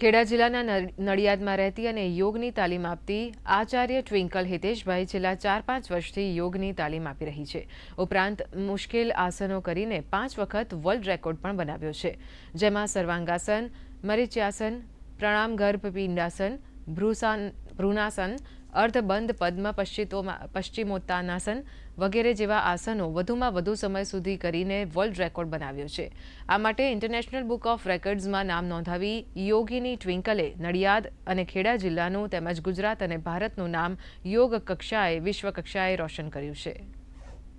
ખેડા જિલ્લાના નડિયાદમાં રહેતી અને યોગની તાલીમ આપતી આચાર્ય ટ્વિંકલ હિતેશભાઈ છેલ્લા ચાર પાંચ વર્ષથી યોગની તાલીમ આપી રહી છે. ઉપરાંત મુશ્કેલ આસનો કરીને પાંચ વખત વર્લ્ડ રેકોર્ડ પણ બનાવ્યો છે. જેમાં સર્વાંગાસન, મરીચ્યાસન, પ્રણામ ગર્ભ પિંડાસન, ભ્રુસાન ભ્રૂનાસન અર્ધબંધ પદ્મ પશ્ચિતોમાં પશ્ચિમોત્તાનાસન વગેરે જેવા આસનો વધુમાં વધુ સમય સુધી કરીને વર્લ્ડ રેકોર્ડ બનાવ્યો છે. આ માટે ઇન્ટરનેશનલ બુક ઓફ રેકોર્ડ્સમાં નામ નોંધાવી યોગીની ટ્વિંકલે નડિયાદ અને ખેડા જિલ્લાનું તેમજ ગુજરાત અને ભારતનું નામ યોગ કક્ષાએ, વિશ્વ કક્ષાએ રોશન કર્યું છે.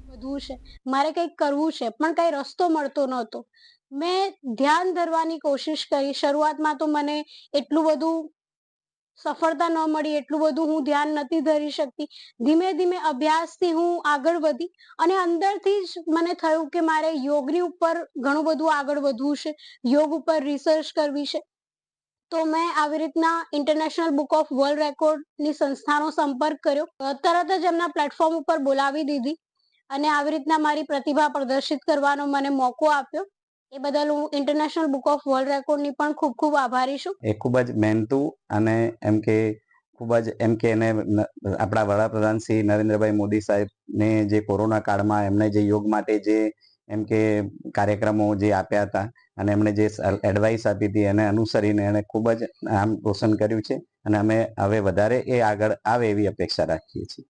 બધું છે. મારે કંઈક કરવું છે, પણ કઈ રસ્તો મળતો નહોતો. મેં ધ્યાન ધરવાની કોશિશ કરી. શરૂઆતમાં તો મને એટલું બધું સફળતા ન મળી એટલું બધું હું ધ્યાન નથી ધરી શકતી. ધીમે ધીમે અભ્યાસથી હું આગળ વધી અને અંદરથી જ મને થયું કે મારે યોગની ઉપર ઘણું બધું આગળ વધવું છે. યોગ ઉપર રિસર્ચ કરવી છે. તો મેં આવી રીતના ઇન્ટરનેશનલ બુક ઓફ વર્લ્ડ રેકોર્ડની સંસ્થાનો સંપર્ક કર્યો. તરત જ એમના પ્લેટફોર્મ ઉપર બોલાવી દીધી અને આવી રીતના મારી પ્રતિભા પ્રદર્શિત કરવાનો મને મોકો આપ્યો. એ બદલ હું ઇન્ટરનેશનલ બુક ઓફ વર્લ્ડ રેકોર્ડની પણ ખૂબ ખૂબ આભારી છું. એ ખૂબ જ મહેનતુ અને એમ કે ખૂબ જ એમ કે એને આપણા વડાપ્રધાન શ્રી નરેન્દ્રભાઈ મોદી સાહેબને જે કોરોના કાળમાં એમણે જે યોગ માટે જે એમ કે કાર્યક્રમો જે આપ્યા હતા અને એમણે જે એડવાઇસ આપી હતી એને અનુસરીને એણે ખૂબ જ નામ રોશન કર્યું છે અને અમે હવે વધારે એ આગળ આવે એવી અપેક્ષા રાખીએ છીએ.